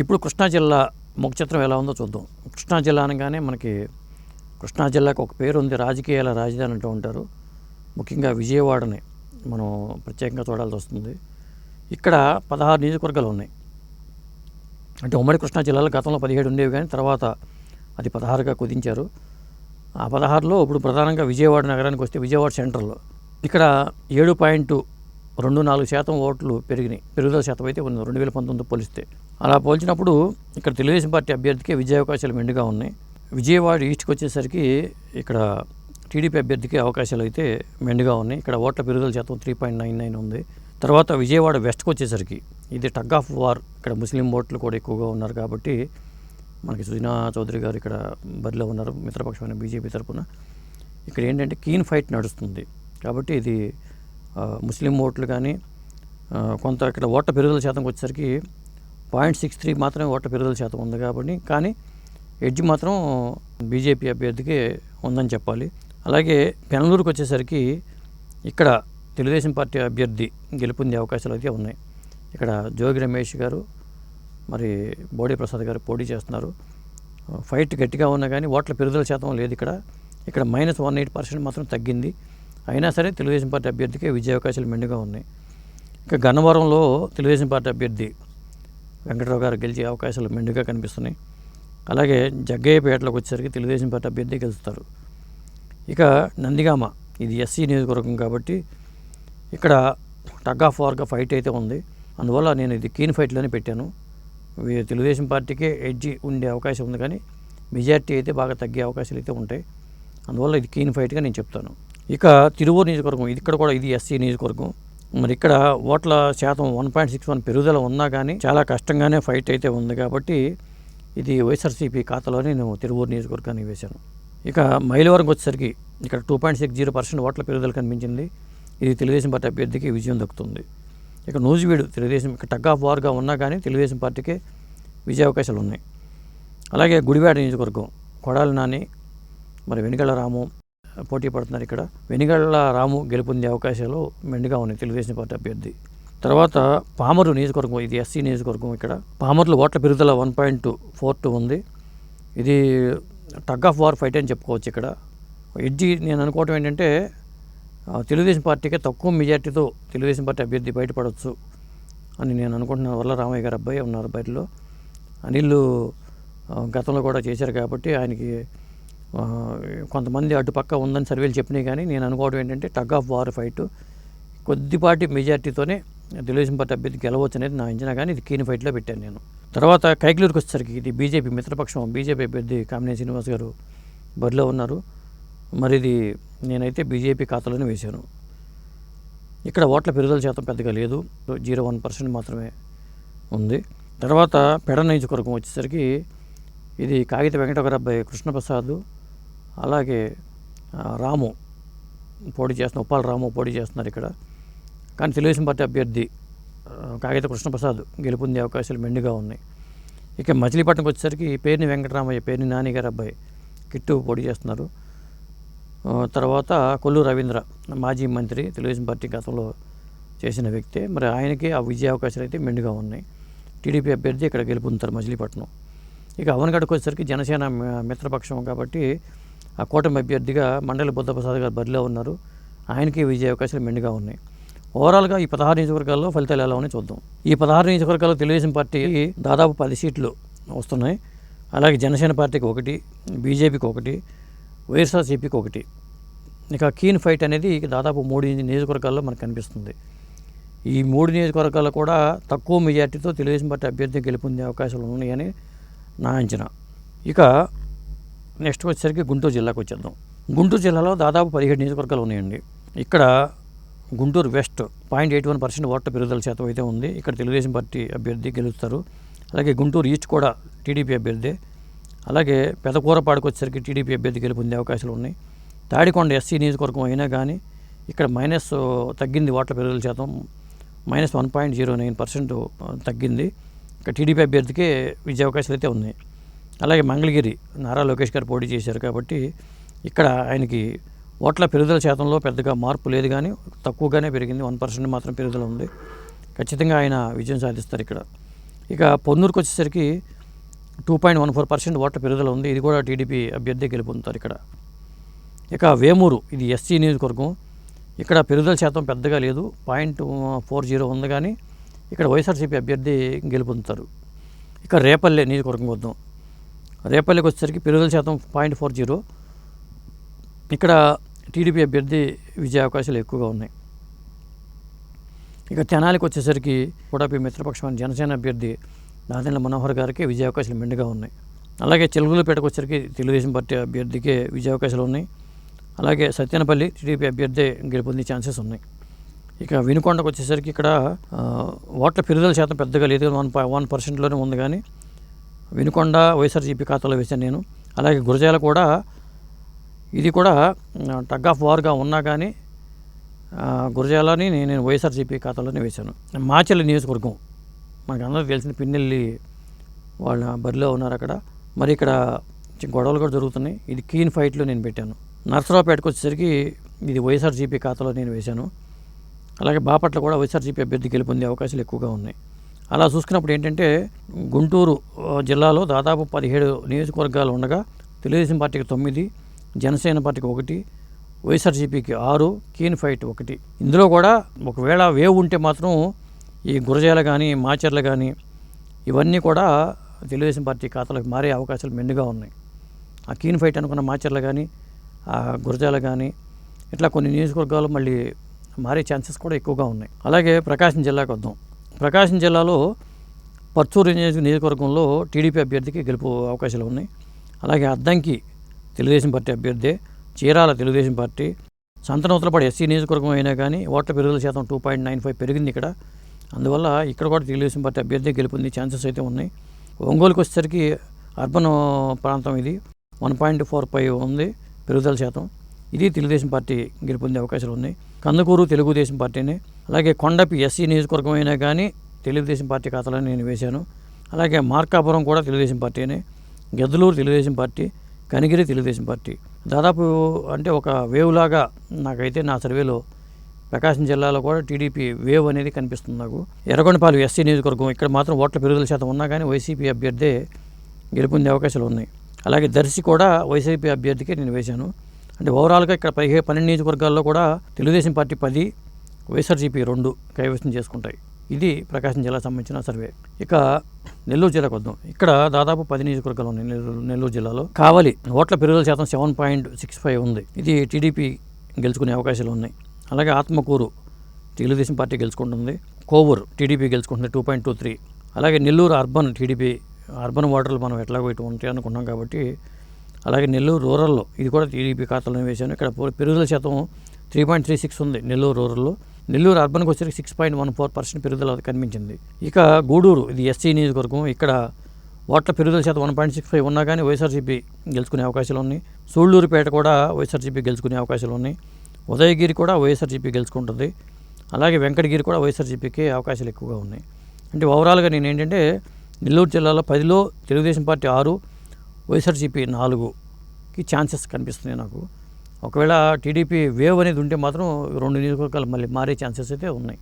ఇప్పుడు కృష్ణా జిల్లా ముఖ చిత్రం ఎలా ఉందో చూద్దాం. కృష్ణా జిల్లా అనగానే మనకి కృష్ణా జిల్లాకు ఒక పేరు ఉంది. రాజకీయాల రాజధాని అంటూ ఉంటారు. ముఖ్యంగా విజయవాడని మనం ప్రత్యేకంగా చూడాల్సి వస్తుంది. ఇక్కడ పదహారు నియోజకవర్గాలు ఉన్నాయి. అంటే ఉమ్మడి కృష్ణా జిల్లాలో గతంలో పదిహేడు ఉండేవి కానీ తర్వాత అది పదహారుగా కుదించారు. ఆ పదహారులో ఇప్పుడు ప్రధానంగా విజయవాడ నగరానికి వస్తే విజయవాడ సెంటర్లో. ఇక్కడ ఏడు పాయింట్ రెండు నాలుగు శాతం ఓట్లు పెరిగినాయి. పెరుగుదల శాతం అయితే ఉంది. రెండు వేల పంతొమ్మిది పోలిస్తే. అలా పోల్చినప్పుడు ఇక్కడ తెలుగుదేశం పార్టీ అభ్యర్థికి విజయ అవకాశాలు మెండుగా ఉన్నాయి. విజయవాడ ఈస్ట్కి వచ్చేసరికి ఇక్కడ టీడీపీ అభ్యర్థికి అవకాశాలు అయితే మెండుగా ఉన్నాయి. ఇక్కడ ఓట్ల పెరుగుదల శాతం త్రీ పాయింట్ నైన్ నైన్ ఉంది. తర్వాత విజయవాడ వెస్ట్కి వచ్చేసరికి ఇది టగ్ ఆఫ్ వార్. ఇక్కడ ముస్లిం ఓట్లు కూడా ఎక్కువగా ఉన్నారు కాబట్టి మనకి సుజనా చౌదరి గారు ఇక్కడ బరిలో ఉన్నారు మిత్రపక్షమైన బీజేపీ తరఫున ఇక్కడ ఏంటంటే కీన్ ఫైట్ నడుస్తుంది. కాబట్టి ఇది ముస్లిం ఓట్లు కానీ కొంత ఇక్కడ ఓట్ల పెరుగుదల శాతంకి వచ్చేసరికి పాయింట్ సిక్స్ త్రీ మాత్రమే ఓట్ల పెరుగుదల శాతం ఉంది కాబట్టి కానీ ఎడ్జ్ మాత్రం బీజేపీ అభ్యర్థికి ఉందని చెప్పాలి. అలాగే పెనలూరుకు వచ్చేసరికి ఇక్కడ తెలుగుదేశం పార్టీ అభ్యర్థి గెలుపొందే అవకాశాలు అయితే ఉన్నాయి. ఇక్కడ జోగి రమేష్ గారు మరి బోడీ ప్రసాద్ గారు పోటీ చేస్తున్నారు. ఫైట్ గట్టిగా ఉన్నా కానీ ఓట్ల పెరుగుదల శాతం లేదు ఇక్కడ. ఇక్కడ మైనస్ వన్ ఎయిట్ పర్సెంట్ మాత్రం తగ్గింది. అయినా సరే తెలుగుదేశం పార్టీ అభ్యర్థికి విజయ అవకాశాలు మెండుగా ఉన్నాయి. ఇక గన్నవరంలో తెలుగుదేశం పార్టీ అభ్యర్థి వెంకటరావు గారు గెలిచే అవకాశాలు మెండుగా కనిపిస్తున్నాయి. అలాగే జగ్గయ్యపేటలోకి వచ్చేసరికి తెలుగుదేశం పార్టీ అభ్యర్థి గెలుస్తారు. ఇక నందిగామ ఇది ఎస్సీ నియోజకవర్గం కాబట్టి ఇక్కడ టగ్ ఆఫ్ వార్గా ఫైట్ అయితే ఉంది. అందువల్ల నేను ఇది కీన్ ఫైట్లోనే పెట్టాను. తెలుగుదేశం పార్టీకే ఎడ్జి ఉండే అవకాశం ఉంది కానీ మెజార్టీ అయితే బాగా తగ్గే అవకాశాలు అయితే ఉంటాయి. అందువల్ల ఇది కీన్ ఫైట్గా నేను చెప్తాను. ఇక తిరువూరు నియోజకవర్గం ఇది ఇక్కడ కూడా ఇది ఎస్సీ నియోజకవర్గం. మరి ఇక్కడ ఓట్ల శాతం వన్ పాయింట్ సిక్స్ వన్ పెరుగుదల ఉన్నా కానీ చాలా కష్టంగానే ఫైట్ అయితే ఉంది కాబట్టి ఇది వైఎస్ఆర్సీపీ ఖాతాలోనే నేను తిరువూరు నియోజకవర్గాన్ని వేశాను. ఇక మైలవరం వచ్చేసరికి ఇక్కడ two point six zero percent ఓట్ల పెరుగుదల కనిపించింది. ఇది తెలుగుదేశం పార్టీ అభ్యర్థికి విజయం దక్కుతుంది. ఇక నూజివీడు తెలుగుదేశం ఇక టగ్ ఆఫ్ వార్గా ఉన్నా కానీ తెలుగుదేశం పార్టీకి విజయ అవకాశాలు ఉన్నాయి అలాగే గుడివాడ నియోజకవర్గం కొడాలి నాని మరి వెనుకల రాము పోటీ పడుతున్నారు ఇక్కడ. వెనుగళ్ళ రాము గెలుపొందే అవకాశాలు మెండుగా ఉన్నాయి తెలుగుదేశం పార్టీ అభ్యర్థి. తర్వాత పామరు నియోజకవర్గం ఇది ఎస్సీ నియోజకవర్గం ఇక్కడ. పామర్లు ఓట్ల పెరుగుదల వన్ పాయింట్ ఫోర్ టూ ఉంది. ఇది టగ్ ఆఫ్ వార్ ఫైట్ అని చెప్పుకోవచ్చు ఇక్కడ. ఎడ్జి నేను అనుకోవటం ఏంటంటే తెలుగుదేశం పార్టీకే తక్కువ మెజార్టీతో తెలుగుదేశం పార్టీ అభ్యర్థి బయటపడవచ్చు అని నేను అనుకుంటున్నాను. వల్ల రామయ్య గారు అబ్బాయి ఉన్నారు బయటలో. అనిల్ గతంలో కూడా చేశారు కాబట్టి ఆయనకి కొంతమంది అటుపక్క ఉందని సర్వేలు చెప్పినాయి కానీ నేను అనుకోవడం ఏంటంటే టగ్ ఆఫ్ వార్ ఫైట్ కొద్దిపాటి మెజార్టీతోనే తెలుగుదేశం పార్టీ అభ్యర్థి గెలవచ్చు అనేది నా అంచనా కానీ ఇది కీని ఫైట్లో పెట్టాను నేను. తర్వాత కైకిలూరుకి వచ్చేసరికి ఇది బీజేపీ మిత్రపక్షం బీజేపీ అభ్యర్థి కామినేని శ్రీనివాస్ గారు బరిలో ఉన్నారు. మరి ఇది నేనైతే బీజేపీ ఖాతాలోనే వేశాను. ఇక్కడ ఓట్ల పెరుగుదల శాతం పెద్దగా లేదు. జీరో వన్ పర్సెంట్ మాత్రమే ఉంది. తర్వాత పెడ నియోజకవర్గం వచ్చేసరికి ఇది కాగిత వెంకటగరబ్బాయి కృష్ణప్రసాదు కృష్ణప్రసాద్ అలాగే రాము పోటీ చేస్తున్న ఉప్పాల రాము పోటీ చేస్తున్నారు ఇక్కడ. కానీ తెలుగుదేశం పార్టీ అభ్యర్థి కాగిత కృష్ణప్రసాద్ గెలుపొందే అవకాశాలు మెండుగా ఉన్నాయి. ఇక మచిలీపట్నంకి వచ్చేసరికి పేరుని వెంకటరామయ్య పేరుని నానిగారు అబ్బాయి కిట్టు పోటీ చేస్తున్నారు. తర్వాత కొల్లు రవీంద్ర మాజీ మంత్రి తెలుగుదేశం పార్టీ గతంలో చేసిన వ్యక్తే. మరి ఆయనకి ఆ విజయ అవకాశాలు అయితే మెండుగా ఉన్నాయి. టీడీపీ అభ్యర్థి ఇక్కడ గెలుపొందుతారు మచిలీపట్నం. ఇక అవనగడ్డకు వచ్చేసరికి జనసేన మిత్రపక్షం కాబట్టి ఆ కూటమి అభ్యర్థిగా మండలి బుద్ధప్రసాద్ గారు బరిలో ఉన్నారు. ఆయనకి విజయ అవకాశాలు మెండుగా ఉన్నాయి. ఓవరాల్గా ఈ పదహారు నియోజకవర్గాల్లో ఫలితాలు ఎలా ఉన్నాయో చూద్దాం. ఈ పదహారు నియోజకవర్గాల్లో తెలుగుదేశం పార్టీ దాదాపు పది సీట్లు వస్తున్నాయి. అలాగే జనసేన పార్టీకి ఒకటి బీజేపీకి ఒకటి వైఎస్ఆర్సీపీకి ఒకటి. ఇక కీన్ ఫైట్ అనేది దాదాపు మూడు నియోజకవర్గాల్లో మనకు కనిపిస్తుంది. ఈ మూడు నియోజకవర్గాల్లో కూడా తక్కువ మెజార్టీతో తెలుగుదేశం పార్టీ అభ్యర్థి గెలుపొందే అవకాశాలు ఉన్నాయని నా అంచనా. ఇక నెక్స్ట్ వచ్చేసరికి గుంటూరు జిల్లాకు వచ్చేద్దాం. గుంటూరు జిల్లాలో దాదాపు పదిహేడు నియోజకవర్గాలు ఉన్నాయండి. ఇక్కడ Guntur west point eight one percent ఓట్ల పెరుగుదల శాతం అయితే ఉంది. ఇక్కడ తెలుగుదేశం పార్టీ అభ్యర్థి గెలుస్తారు. అలాగే గుంటూరు ఈస్ట్ కూడా టీడీపీ అభ్యర్థి. అలాగే పెదకూరపాడుకు వచ్చేసరికి టీడీపీ అభ్యర్థి గెలుపొందే అవకాశాలు ఉన్నాయి. తాడికొండ ఎస్సీ నియోజకవర్గం అయినా కానీ ఇక్కడ మైనస్ తగ్గింది ఓట్ల పెరుగుదల శాతం. Minus one point zero nine percent తగ్గింది. ఇక్కడ టీడీపీ అభ్యర్థికి విజయ అవకాశాలు అయితే ఉన్నాయి. అలాగే మంగళగిరి నారా లోకేష్ గారు పోటీ చేశారు కాబట్టి ఇక్కడ ఆయనకి ఓట్ల పెరుగుదల శాతంలో పెద్దగా మార్పు లేదు కానీ తక్కువగానే పెరిగింది. వన్ పర్సెంట్ మాత్రం పెరుగుదల ఉంది. ఖచ్చితంగా ఆయన విజయం సాధిస్తారు ఇక్కడ. ఇక పొన్నూరుకు వచ్చేసరికి two point one four percent ఓట్ల పెరుగుదల ఉంది. ఇది కూడా టీడీపీ అభ్యర్థి గెలుపొందుతారు ఇక్కడ. ఇక వేమూరు ఇది ఎస్సీ నియోజకవర్గం. ఇక్కడ పెరుగుదల శాతం పెద్దగా లేదు. పాయింట్ ఫోర్ జీరో ఉంది కానీ ఇక్కడ వైఎస్ఆర్సీపీ అభ్యర్థి గెలుపొందుతారు. ఇక రేపల్లె నియోజకవర్గం వద్దాం. రేపల్లికి వచ్చేసరికి పెరుగుదల శాతం పాయింట్ ఫోర్ జీరో. ఇక్కడ టీడీపీ అభ్యర్థి విజయ అవకాశాలు ఎక్కువగా ఉన్నాయి. ఇక తెనాలికి వచ్చేసరికి కూడాపి మిత్రపక్షమైన జనసేన అభ్యర్థి నాదెండ్ల మనోహర్ గారికి విజయ అవకాశాలు మెండుగా ఉన్నాయి. అలాగే చెలుగులపేటకు వచ్చేసరికి తెలుగుదేశం పార్టీ అభ్యర్థికే విజయ అవకాశాలు ఉన్నాయి. అలాగే సత్యనపల్లి టీడీపీ అభ్యర్థి గెలుపొందే ఛాన్సెస్ ఉన్నాయి. ఇక వినుకొండకు వచ్చేసరికి ఇక్కడ ఓట్ల పెరుగుదల శాతం పెద్దగా లేదు వన్ వన్ పర్సెంట్లోనే ఉంది కానీ వినుకొండ వైఎస్ఆర్సీపీ ఖాతాలో వేశాను నేను. అలాగే గురజాల కూడా ఇది కూడా టగ్ ఆఫ్ వార్గా ఉన్నా కానీ గురజాలని నేను వైఎస్ఆర్సీపీ ఖాతాలోనే వేశాను. మాచల్లి నియోజకవర్గం మనకు అందరికీ తెలిసిన పిన్నెల్లి వాళ్ళ బరిలో ఉన్నారు అక్కడ. మరి ఇక్కడ గొడవలు కూడా జరుగుతున్నాయి. ఇది కీన్ ఫైట్లో నేను పెట్టాను. నర్సరావుపేటకు వచ్చేసరికి ఇది వైఎస్ఆర్సీపీ ఖాతాలో నేను వేశాను. అలాగే బాపట్ల కూడా వైఎస్ఆర్సీపీ అభ్యర్థి గెలుపొందే అవకాశాలు ఎక్కువగా ఉన్నాయి. అలా చూసుకున్నప్పుడు ఏంటంటే గుంటూరు జిల్లాలో దాదాపు పదిహేడు నియోజకవర్గాలు ఉండగా తెలుగుదేశం పార్టీకి తొమ్మిది జనసేన పార్టీకి ఒకటి వైఎస్ఆర్సీపీకి ఆరు కీన్ ఫైట్ ఒకటి. ఇందులో కూడా ఒకవేళ వేవ్ ఉంటే మాత్రం ఈ గురజాల కానీ మాచర్ల కానీ ఇవన్నీ కూడా తెలుగుదేశం పార్టీ ఖాతాలకు మారే అవకాశాలు మెండుగా ఉన్నాయి. ఆ కీన్ ఫైట్ అనుకున్న మాచర్ల కానీ ఆ గురజాల కానీ ఇట్లా కొన్ని నియోజకవర్గాలు మళ్ళీ మారే ఛాన్సెస్ కూడా ఎక్కువగా ఉన్నాయి. అలాగే ప్రకాశం జిల్లాకు వద్దాం. ప్రకాశం జిల్లాలో పర్చూరు నియోజక నియోజకవర్గంలో టీడీపీ అభ్యర్థికి గెలుపు అవకాశాలు ఉన్నాయి. అలాగే అద్దంకి తెలుగుదేశం పార్టీ అభ్యర్థి చీరాల తెలుగుదేశం పార్టీ సంతనూతలపాడు ఎస్సీ నియోజకవర్గం అయినా కానీ ఓట్ల పెరుగుదల శాతం టూ పాయింట్ నైన్ ఫైవ్ పెరిగింది ఇక్కడ. అందువల్ల ఇక్కడ కూడా తెలుగుదేశం పార్టీ అభ్యర్థి గెలుపొంది ఛాన్సెస్ అయితే ఉన్నాయి. ఒంగోలుకి వచ్చేసరికి అర్బన్ ప్రాంతం ఇది. వన్ పాయింట్ ఫోర్ ఫైవ్ ఉంది పెరుగుదల శాతం. ఇది తెలుగుదేశం పార్టీ గెలుపొందే అవకాశాలు ఉన్నాయి. కందుకూరు తెలుగుదేశం పార్టీని. అలాగే కొండపి ఎస్సీ నియోజకవర్గం అయినా కానీ తెలుగుదేశం పార్టీ ఖాతాలో నేను వేశాను. అలాగే మార్కాపురం కూడా తెలుగుదేశం పార్టీనే. Geddaluru Telugu Desam party Kanigiri Telugu Desam party. దాదాపు అంటే ఒక వేవ్ లాగా నాకైతే నా సర్వేలో ప్రకాశం జిల్లాలో కూడా టీడీపీ వేవ్ అనేది కనిపిస్తుంది నాకు. ఎర్రగొండపాలెం ఎస్సీ నియోజకవర్గం ఇక్కడ మాత్రం ఓట్ల పెరుగుదల శాతం ఉన్నా కానీ వైసీపీ అభ్యర్థే గెలుపొందే అవకాశాలు ఉన్నాయి. అలాగే దర్శి కూడా వైసీపీ అభ్యర్థికి నేను వేశాను. అంటే ఓవరాల్గా ఇక్కడ పదిహేను పన్నెండు నియోజకవర్గాల్లో కూడా తెలుగుదేశం పార్టీ పది వైఎస్ఆర్సీపీ రెండు కైవసం చేసుకుంటాయి. ఇది ప్రకాశం జిల్లాకు సంబంధించిన సర్వే. ఇక నెల్లూరు జిల్లాకు వద్దాం. ఇక్కడ దాదాపు పది నియోజకవర్గాలు ఉన్నాయి నెల్లూరు నెల్లూరు జిల్లాలో. కావాలి ఓట్ల పెరుగుదల శాతం సెవెన్ పాయింట్ సిక్స్ ఫైవ్ ఉంది. ఇది టీడీపీ గెలుచుకునే అవకాశాలు ఉన్నాయి. అలాగే ఆత్మకూరు తెలుగుదేశం పార్టీ గెలుచుకుంటుంది. కోవూరు టీడీపీ గెలుచుకుంటుంది టూ పాయింట్ టూ త్రీ. అలాగే నెల్లూరు అర్బన్ టీడీపీ అర్బన్ ఓటర్లు మనం ఎట్లాగో ఇటు ఉంటాయి అనుకున్నాం కాబట్టి అలాగే నెల్లూరు రూరల్లో ఇది కూడా టీడీపీ ఖాతాలో వేశాను. ఇక్కడ పెరుగుదల శాతం త్రీ పాయింట్ త్రీ సిక్స్ ఉంది నెల్లూరు రూరల్లో. నెల్లూరు అర్బన్కి వచ్చేసరికి six point one four percent పెరుగుదల కనిపించింది. ఇక గూడూరు ఇది ఎస్సీ నియోజకవర్గం. ఇక్కడ ఓట్ల పెరుగుదల శాతం వన్ పాయింట్ సిక్స్ ఫైవ్ ఉన్నా కానీ వైఎస్ఆర్సీపీ గెలుచుకునే అవకాశాలు ఉన్నాయి. సూళ్ళూరుపేట కూడా వైఎస్ఆర్సీపీ గెలుచుకునే అవకాశాలు ఉన్నాయి. ఉదయగిరి కూడా వైఎస్ఆర్సీపీ గెలుచుకుంటుంది. అలాగే వెంకటగిరి కూడా వైఎస్ఆర్సీపీకి అవకాశాలు ఎక్కువగా ఉన్నాయి. అంటే ఓవరాల్గా నేను ఏంటంటే నెల్లూరు జిల్లాలో పదిలో తెలుగుదేశం పార్టీ ఆరు వైఎస్ఆర్సీపీ నాలుగుకి ఛాన్సెస్ కనిపిస్తున్నాయి నాకు. ఒకవేళ టీడీపీ వేవ్ అనేది ఉంటే మాత్రం రెండు నియోజకవర్గాలు మళ్ళీ మారే ఛాన్సెస్ అయితే ఉన్నాయి.